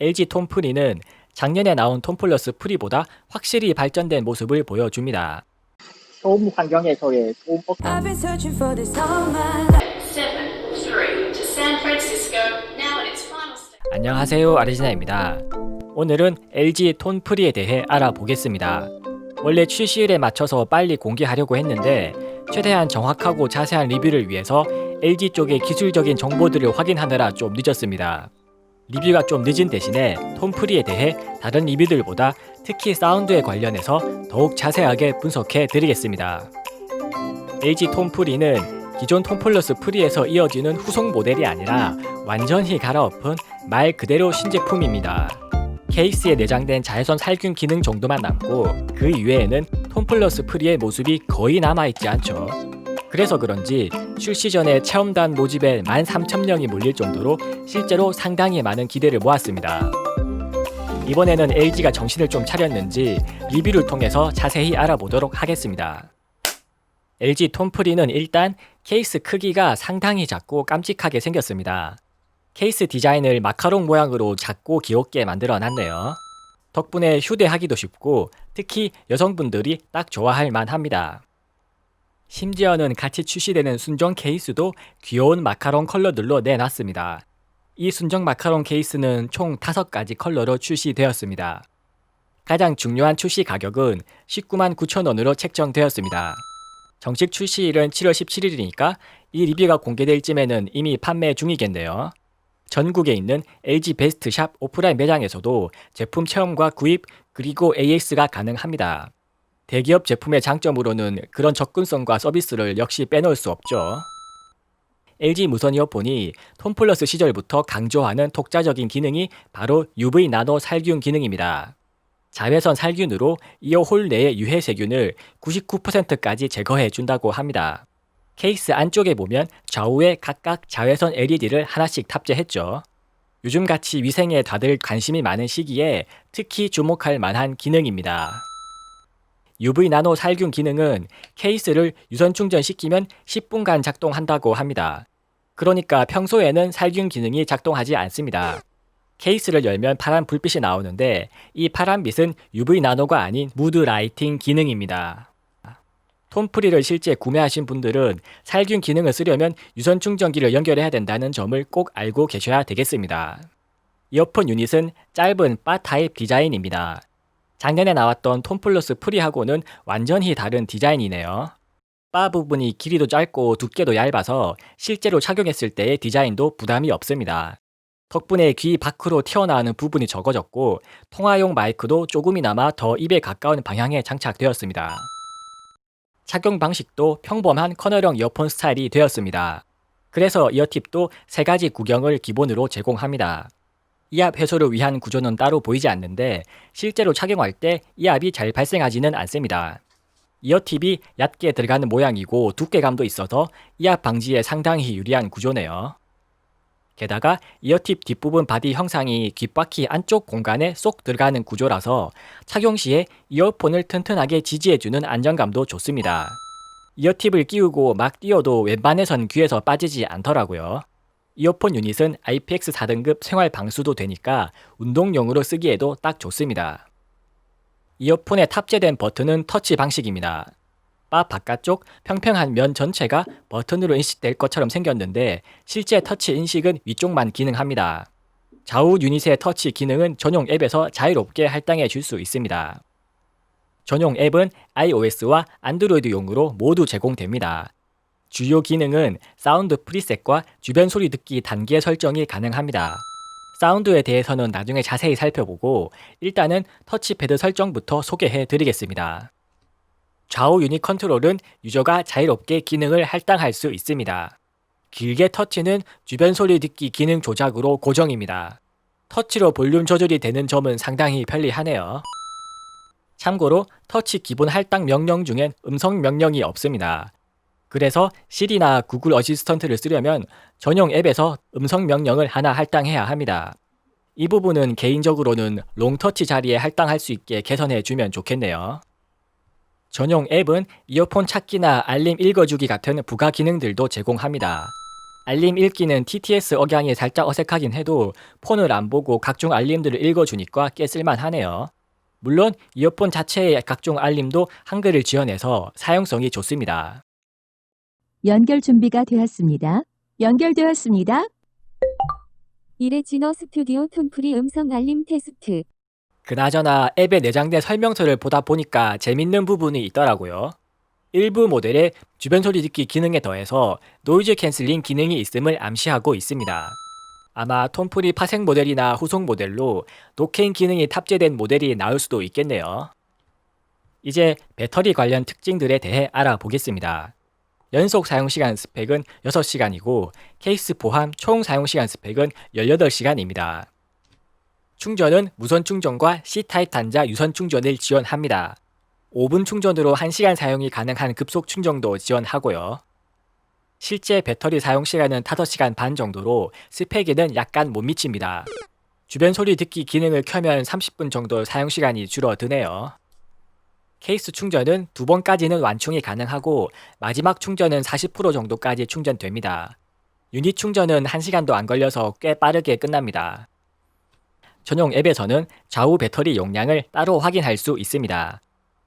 LG 톤 프리는 작년에 나온 톤 플러스 프리보다 확실히 발전된 모습을 보여줍니다. 소음 환경에서의 소음 업 I've been searching for this all my life. Seven through to San Francisco, now in its final stage. 안녕하세요 아르지나입니다. 오늘은 LG 톤 프리에 대해 알아보겠습니다. 원래 출시일에 맞춰서 빨리 공개하려고 했는데 최대한 정확하고 자세한 리뷰를 위해서 LG 쪽의 기술적인 정보들을 확인하느라 좀 늦었습니다. 리뷰가 좀 늦은 대신에 톤 프리에 대해 다른 리뷰들보다 특히 사운드에 관련해서 더욱 자세하게 분석해 드리겠습니다. LG 톤 프리는 기존 톤 플러스 프리에서 이어지는 후속 모델이 아니라 완전히 갈아엎은 말 그대로 신제품입니다. 케이스에 내장된 자외선 살균 기능 정도만 남고 그 이외에는 톤 플러스 프리의 모습이 거의 남아있지 않죠. 그래서 그런지 출시 전에 체험단 모집에 13,000명이 몰릴 정도로 실제로 상당히 많은 기대를 모았습니다. 이번에는 LG가 정신을 좀 차렸는지 리뷰를 통해서 자세히 알아보도록 하겠습니다. LG 톤프리는 일단 케이스 크기가 상당히 작고 깜찍하게 생겼습니다. 케이스 디자인을 마카롱 모양으로 작고 귀엽게 만들어 놨네요. 덕분에 휴대하기도 쉽고 특히 여성분들이 딱 좋아할 만합니다. 심지어는 같이 출시되는 순정 케이스도 귀여운 마카롱 컬러들로 내놨습니다. 이 순정 마카롱 케이스는 총 5가지 컬러로 출시되었습니다. 가장 중요한 출시 가격은 19만 9천 원으로 책정되었습니다. 정식 출시일은 7월 17일이니까 이 리뷰가 공개될 쯤에는 이미 판매 중이겠네요. 전국에 있는 LG 베스트샵 오프라인 매장에서도 제품 체험과 구입 그리고 AS가 가능합니다. 대기업 제품의 장점으로는 그런 접근성과 서비스를 역시 빼놓을 수 없죠. LG 무선 이어폰이 톤 플러스 시절부터 강조하는 독자적인 기능이 바로 UV 나노 살균 기능입니다. 자외선 살균으로 이어홀 내의 유해 세균을 99%까지 제거해 준다고 합니다. 케이스 안쪽에 보면 좌우에 각각 자외선 LED를 하나씩 탑재했죠. 요즘같이 위생에 다들 관심이 많은 시기에 특히 주목할 만한 기능입니다. UV 나노 살균 기능은 케이스를 유선 충전시키면 10분간 작동한다고 합니다. 그러니까 평소에는 살균 기능이 작동하지 않습니다. 케이스를 열면 파란 불빛이 나오는데 이 파란 빛은 UV 나노가 아닌 무드 라이팅 기능입니다. 톤프리를 실제 구매하신 분들은 살균 기능을 쓰려면 유선 충전기를 연결해야 된다는 점을 꼭 알고 계셔야 되겠습니다. 이어폰 유닛은 짧은 바 타입 디자인입니다. 작년에 나왔던 톤 플러스 프리하고는 완전히 다른 디자인이네요. 바 부분이 길이도 짧고 두께도 얇아서 실제로 착용했을 때의 디자인도 부담이 없습니다. 덕분에 귀 밖으로 튀어나오는 부분이 적어졌고 통화용 마이크도 조금이나마 더 입에 가까운 방향에 장착되었습니다. 착용 방식도 평범한 커널형 이어폰 스타일이 되었습니다. 그래서 이어팁도 세 가지 구경을 기본으로 제공합니다. 이압 해소를 위한 구조는 따로 보이지 않는데 실제로 착용할 때 이압이 잘 발생하지는 않습니다. 이어팁이 얕게 들어가는 모양이고 두께감도 있어서 이압 방지에 상당히 유리한 구조네요. 게다가 이어팁 뒷부분 바디 형상이 귓바퀴 안쪽 공간에 쏙 들어가는 구조라서 착용 시에 이어폰을 튼튼하게 지지해주는 안정감도 좋습니다. 이어팁을 끼우고 막 띄워도 웬만해선 귀에서 빠지지 않더라고요. 이어폰 유닛은 IPX 4등급 생활 방수도 되니까 운동용으로 쓰기에도 딱 좋습니다. 이어폰에 탑재된 버튼은 터치 방식입니다. 바 바깥쪽 평평한 면 전체가 버튼으로 인식될 것처럼 생겼는데 실제 터치 인식은 위쪽만 기능합니다. 좌우 유닛의 터치 기능은 전용 앱에서 자유롭게 할당해 줄 수 있습니다. 전용 앱은 iOS와 안드로이드용으로 모두 제공됩니다. 주요 기능은 사운드 프리셋과 주변 소리 듣기 단계 설정이 가능합니다. 사운드에 대해서는 나중에 자세히 살펴보고 일단은 터치패드 설정부터 소개해 드리겠습니다. 좌우 유닛 컨트롤은 유저가 자유롭게 기능을 할당할 수 있습니다. 길게 터치는 주변 소리 듣기 기능 조작으로 고정입니다. 터치로 볼륨 조절이 되는 점은 상당히 편리하네요. 참고로 터치 기본 할당 명령 중엔 음성 명령이 없습니다. 그래서 시리나 구글 어시스턴트를 쓰려면 전용 앱에서 음성 명령을 하나 할당해야 합니다. 이 부분은 개인적으로는 롱터치 자리에 할당할 수 있게 개선해 주면 좋겠네요. 전용 앱은 이어폰 찾기나 알림 읽어주기 같은 부가 기능들도 제공합니다. 알림 읽기는 TTS 억양이 살짝 어색하긴 해도 폰을 안 보고 각종 알림들을 읽어주니까 꽤 쓸만하네요. 물론 이어폰 자체의 각종 알림도 한글을 지원해서 사용성이 좋습니다. 연결 준비가 되었습니다. 연결되었습니다. 이레지너 스튜디오 톤프리 음성 알림 테스트. 그나저나 앱에 내장된 설명서를 보다 보니까 재밌는 부분이 있더라고요. 일부 모델에 주변 소리 듣기 기능에 더해서 노이즈 캔슬링 기능이 있음을 암시하고 있습니다. 아마 톤프리 파생 모델이나 후속 모델로 노캔 기능이 탑재된 모델이 나올 수도 있겠네요. 이제 배터리 관련 특징들에 대해 알아보겠습니다. 연속 사용시간 스펙은 6시간이고 케이스 포함 총 사용시간 스펙은 18시간입니다. 충전은 무선 충전과 C타입 단자 유선 충전을 지원합니다. 5분 충전으로 1시간 사용이 가능한 급속 충전도 지원하고요. 실제 배터리 사용 시간은 5시간 반 정도로 스펙에는 약간 못 미칩니다. 주변 소리 듣기 기능을 켜면 30분 정도 사용 시간이 줄어드네요. 케이스 충전은 두 번까지는 완충이 가능하고 마지막 충전은 40% 정도까지 충전됩니다. 유닛 충전은 1시간도 안 걸려서 꽤 빠르게 끝납니다. 전용 앱에서는 좌우 배터리 용량을 따로 확인할 수 있습니다.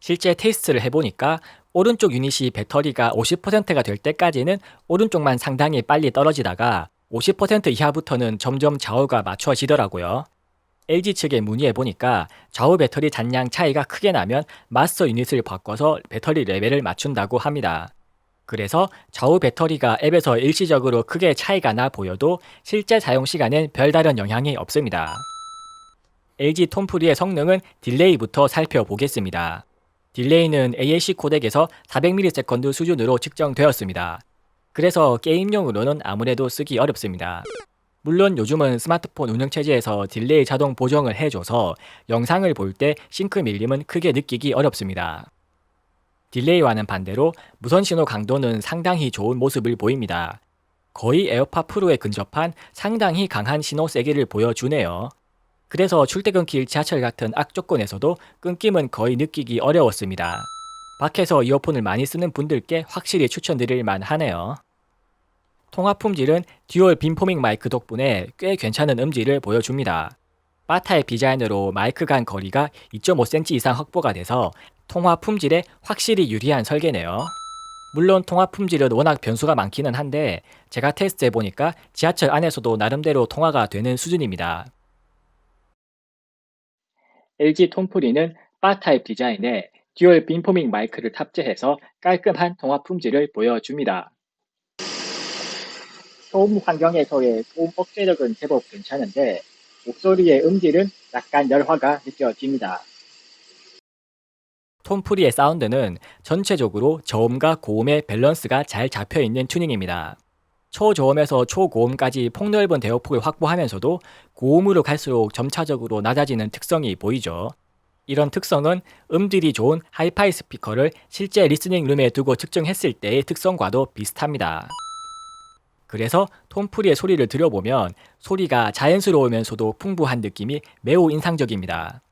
실제 테스트를 해보니까 오른쪽 유닛이 배터리가 50%가 될 때까지는 오른쪽만 상당히 빨리 떨어지다가 50% 이하부터는 점점 좌우가 맞춰지더라고요. LG 측에 문의해 보니까 좌우 배터리 잔량 차이가 크게 나면 마스터 유닛을 바꿔서 배터리 레벨을 맞춘다고 합니다. 그래서 좌우 배터리가 앱에서 일시적으로 크게 차이가 나 보여도 실제 사용 시간엔 별다른 영향이 없습니다. LG 톰프리의 성능은 딜레이부터 살펴보겠습니다. 딜레이는 AAC 코덱에서 400ms 수준으로 측정되었습니다. 그래서 게임용으로는 아무래도 쓰기 어렵습니다. 물론 요즘은 스마트폰 운영체제에서 딜레이 자동 보정을 해줘서 영상을 볼 때 싱크 밀림은 크게 느끼기 어렵습니다. 딜레이와는 반대로 무선 신호 강도는 상당히 좋은 모습을 보입니다. 거의 에어팟 프로에 근접한 상당히 강한 신호 세기를 보여주네요. 그래서 출퇴근길 지하철 같은 악조건에서도 끊김은 거의 느끼기 어려웠습니다. 밖에서 이어폰을 많이 쓰는 분들께 확실히 추천드릴 만하네요. 통화 품질은 듀얼 빔포밍 마이크 덕분에 꽤 괜찮은 음질을 보여줍니다. 바타입 디자인으로 마이크 간 거리가 2.5cm 이상 확보가 돼서 통화 품질에 확실히 유리한 설계네요. 물론 통화 품질은 워낙 변수가 많기는 한데 제가 테스트해 보니까 지하철 안에서도 나름대로 통화가 되는 수준입니다. LG 톰프리는 바 타입 디자인에 듀얼 빔포밍 마이크를 탑재해서 깔끔한 통화 품질을 보여줍니다. 소음 환경에서의 소음 억제력은 제법 괜찮은데 목소리의 음질은 약간 열화가 느껴집니다. 톰프리의 사운드는 전체적으로 저음과 고음의 밸런스가 잘 잡혀 있는 튜닝입니다. 초저음에서 초고음까지 폭넓은 대역폭을 확보하면서도 고음으로 갈수록 점차적으로 낮아지는 특성이 보이죠. 이런 특성은 음질이 좋은 하이파이 스피커를 실제 리스닝 룸에 두고 측정했을 때의 특성과도 비슷합니다. 그래서 톰프리의 소리를 들어보면 소리가 자연스러우면서도 풍부한 느낌이 매우 인상적입니다.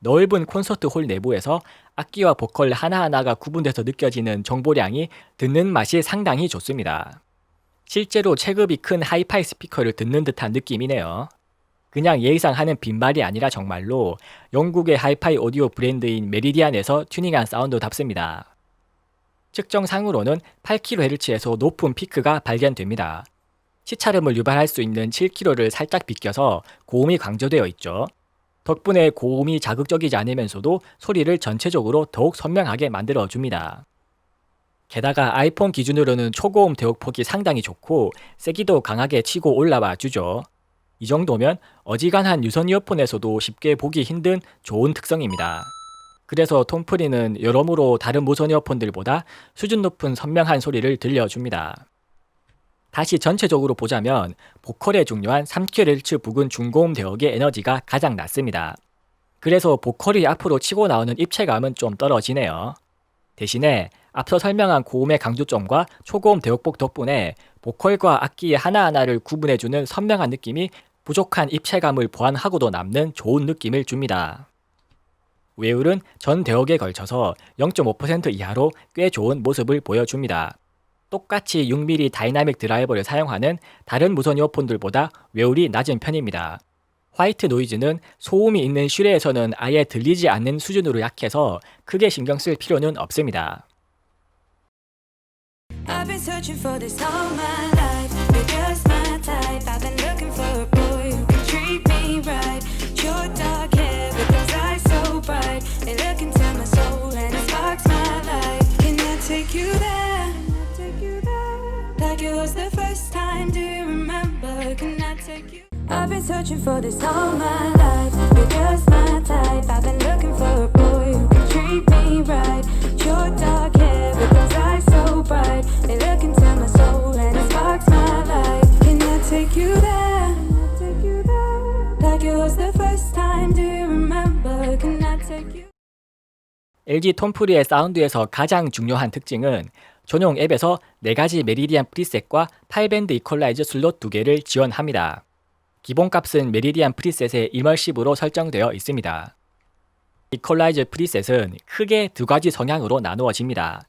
넓은 콘서트 홀 내부에서 악기와 보컬 하나하나가 구분돼서 느껴지는 정보량이 듣는 맛이 상당히 좋습니다. 실제로 체급이 큰 하이파이 스피커를 듣는 듯한 느낌이네요. 그냥 예의상 하는 빈말이 아니라 정말로 영국의 하이파이 오디오 브랜드인 메리디안에서 튜닝한 사운드답습니다. 측정상으로는 8kHz에서 높은 피크가 발견됩니다. 시차름을 유발할 수 있는 7kH를 살짝 비껴서 고음이 강조되어 있죠. 덕분에 고음이 자극적이지 않으면서도 소리를 전체적으로 더욱 선명하게 만들어줍니다. 게다가 아이폰 기준으로는 초고음 대역폭이 상당히 좋고 세기도 강하게 치고 올라와 주죠. 이 정도면 어지간한 유선 이어폰에서도 쉽게 보기 힘든 좋은 특성입니다. 그래서 톰프리는 여러모로 다른 무선 이어폰들보다 수준 높은 선명한 소리를 들려줍니다. 다시 전체적으로 보자면 보컬에 중요한 3kHz 부근 중고음 대역의 에너지가 가장 낮습니다. 그래서 보컬이 앞으로 치고 나오는 입체감은 좀 떨어지네요. 대신에 앞서 설명한 고음의 강조점과 초고음 대역폭 덕분에 보컬과 악기의 하나하나를 구분해주는 선명한 느낌이 부족한 입체감을 보완하고도 남는 좋은 느낌을 줍니다. 외율은 전 대역에 걸쳐서 0.5% 이하로 꽤 좋은 모습을 보여줍니다. 똑같이 6mm 다이나믹 드라이버를 사용하는 다른 무선 이어폰들보다 외울이 낮은 편입니다. 화이트 노이즈는 소음이 있는 실외에서는 아예 들리지 않는 수준으로 약해서 크게 신경 쓸 필요는 없습니다. Been searching for this all my life. You're just my type. I've been looking for a boy who can treat me right. Your dark hair with those eyes so bright. They look into my soul and it sparks my life. Can I take you there? Take you there? Like it was the first time. Do you remember? Can I take you? LG 톰프리의 사운드에서 가장 중요한 특징은 전용 앱에서 4가지 메리디안 프리셋과 8밴드 이퀄라이저 슬롯 2개를 지원합니다. 기본값은 메리디안 프리셋의 이멀시브로 설정되어 있습니다. 이퀄라이저 프리셋은 크게 두 가지 성향으로 나누어집니다.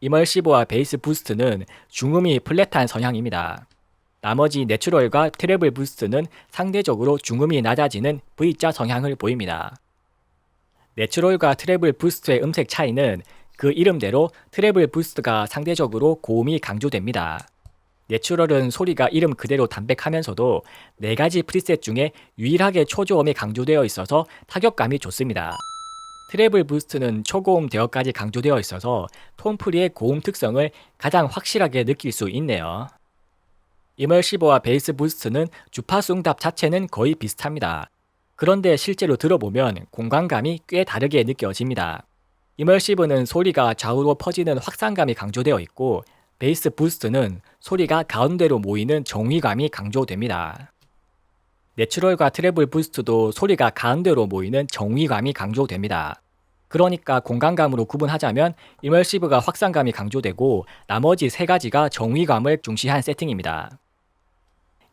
이멀시브와 베이스 부스트는 중음이 플랫한 성향입니다. 나머지 내추럴과 트래블 부스트는 상대적으로 중음이 낮아지는 V자 성향을 보입니다. 내추럴과 트래블 부스트의 음색 차이는 그 이름대로 트래블 부스트가 상대적으로 고음이 강조됩니다. 내추럴은 소리가 이름 그대로 담백하면서도 네 가지 프리셋 중에 유일하게 초저음이 강조되어 있어서 타격감이 좋습니다. 트래블 부스트는 초고음 대역까지 강조되어 있어서 톰프리의 고음 특성을 가장 확실하게 느낄 수 있네요. 이멀시버와 베이스 부스트는 주파수 응답 자체는 거의 비슷합니다. 그런데 실제로 들어보면 공간감이 꽤 다르게 느껴집니다. 이멀시브는 소리가 좌우로 퍼지는 확산감이 강조되어 있고 베이스 부스트는 소리가 가운데로 모이는 정위감이 강조됩니다. 내추럴과 트래블 부스트도 소리가 가운데로 모이는 정위감이 강조됩니다. 그러니까 공간감으로 구분하자면 이멀시브가 확산감이 강조되고 나머지 세 가지가 정위감을 중시한 세팅입니다.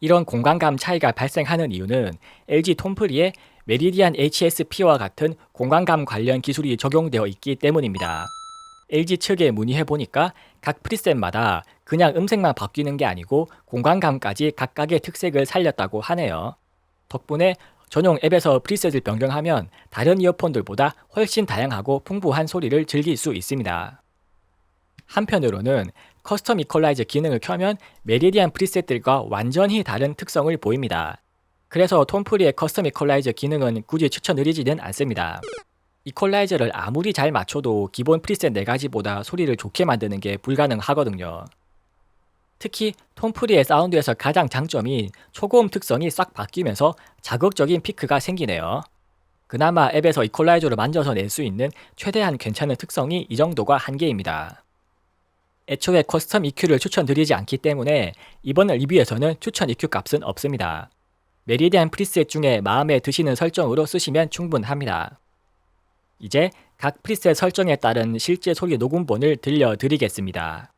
이런 공간감 차이가 발생하는 이유는 LG 톰프리의 메리디안 HSP와 같은 공간감 관련 기술이 적용되어 있기 때문입니다. LG 측에 문의해 보니까 각 프리셋마다 그냥 음색만 바뀌는 게 아니고 공간감까지 각각의 특색을 살렸다고 하네요. 덕분에 전용 앱에서 프리셋을 변경하면 다른 이어폰들보다 훨씬 다양하고 풍부한 소리를 즐길 수 있습니다. 한편으로는 커스텀 이퀄라이저 기능을 켜면 메리디안 프리셋들과 완전히 다른 특성을 보입니다. 그래서 톰프리의 커스텀 이퀄라이저 기능은 굳이 추천드리지는 않습니다. 이퀄라이저를 아무리 잘 맞춰도 기본 프리셋 4가지보다 소리를 좋게 만드는 게 불가능하거든요. 특히 톰프리의 사운드에서 가장 장점인 초고음 특성이 싹 바뀌면서 자극적인 피크가 생기네요. 그나마 앱에서 이퀄라이저를 만져서 낼 수 있는 최대한 괜찮은 특성이 이 정도가 한계입니다. 애초에 커스텀 EQ를 추천드리지 않기 때문에 이번 리뷰에서는 추천 EQ 값은 없습니다. 메리디안 프리셋 중에 마음에 드시는 설정으로 쓰시면 충분합니다. 이제 각 프리셋 설정에 따른 실제 소리 녹음본을 들려드리겠습니다.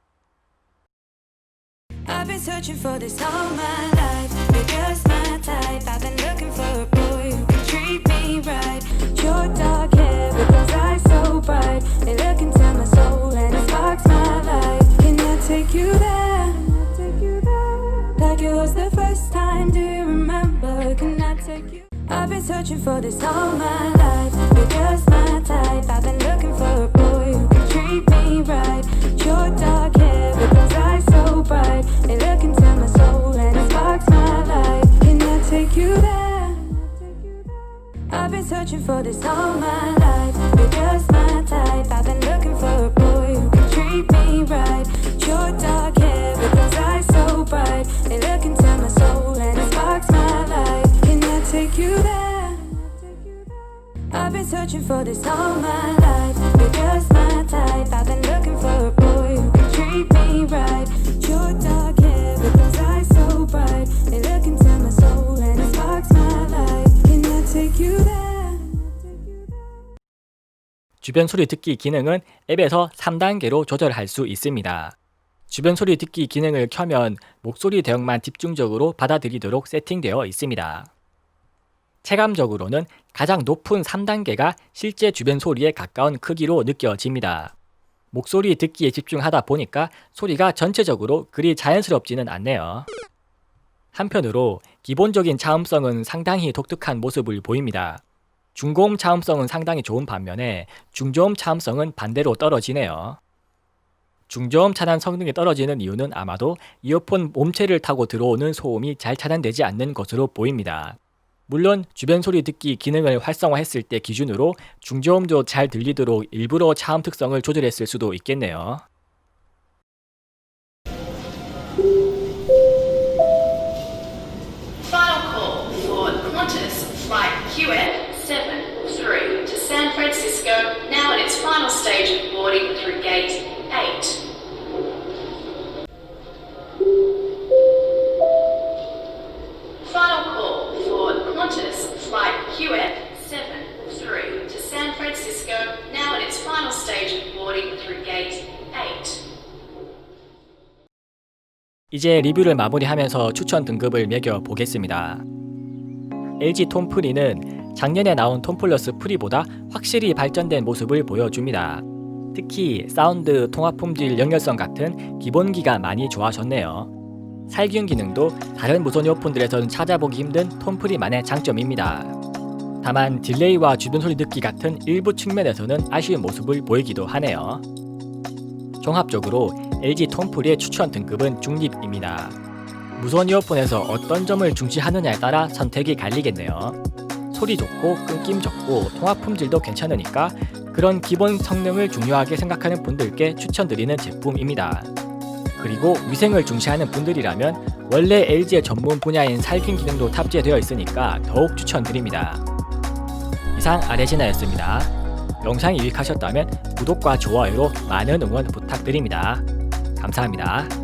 I've been searching for this all my life. You're just my type. I've been looking for a boy who can treat me right. Your dark hair with those eyes so bright. They look into my soul and it sparks my life. Can I take you there? I've been searching for this all my life. You're just my type. I've been looking for a boy who can treat me right. Your dark take you there? I've been searching for this all my life. You're just my type. I've been looking for a boy who can treat me right. Your dark hair with those eyes so bright. They look into my soul and it sparks my life. Can I take you there? 주변 소리 듣기 기능은 앱에서 3단계로 조절할 수 있습니다. 주변 소리 듣기 기능을 켜면 목소리 대역만 집중적으로 받아들이도록 세팅되어 있습니다. 체감적으로는 가장 높은 3단계가 실제 주변 소리에 가까운 크기로 느껴집니다. 목소리 듣기에 집중하다 보니까 소리가 전체적으로 그리 자연스럽지는 않네요. 한편으로 기본적인 차음성은 상당히 독특한 모습을 보입니다. 중고음 차음성은 상당히 좋은 반면에 중저음 차음성은 반대로 떨어지네요. 중저음 차단 성능이 떨어지는 이유는 아마도 이어폰 몸체를 타고 들어오는 소음이 잘 차단되지 않는 것으로 보입니다. 물론 주변 소리 듣기 기능을 활성화했을 때 기준으로 중저음도 잘 들리도록 일부러 차음 특성을 조절했을 수도 있겠네요. 이제 리뷰를 마무리하면서 추천 등급을 매겨 보겠습니다. LG 톤 프리는 작년에 나온 톤 플러스 프리보다 확실히 발전된 모습을 보여줍니다. 특히 사운드, 통합 품질, 연결성 같은 기본기가 많이 좋아졌네요. 살균 기능도 다른 무선 이어폰들에서는 찾아보기 힘든 톤 프리만의 장점입니다. 다만 딜레이와 주변 소리 듣기 같은 일부 측면에서는 아쉬운 모습을 보이기도 하네요. 종합적으로 LG 톤프리의 추천 등급은 중립입니다. 무선 이어폰에서 어떤 점을 중시하느냐에 따라 선택이 갈리겠네요. 소리 좋고 끊김 적고 통합 품질도 괜찮으니까 그런 기본 성능을 중요하게 생각하는 분들께 추천드리는 제품입니다. 그리고 위생을 중시하는 분들이라면 원래 LG의 전문 분야인 살균 기능도 탑재되어 있으니까 더욱 추천드립니다. 이상 아레지나였습니다. 영상이 유익하셨다면 구독과 좋아요로 많은 응원 부탁드립니다. 감사합니다.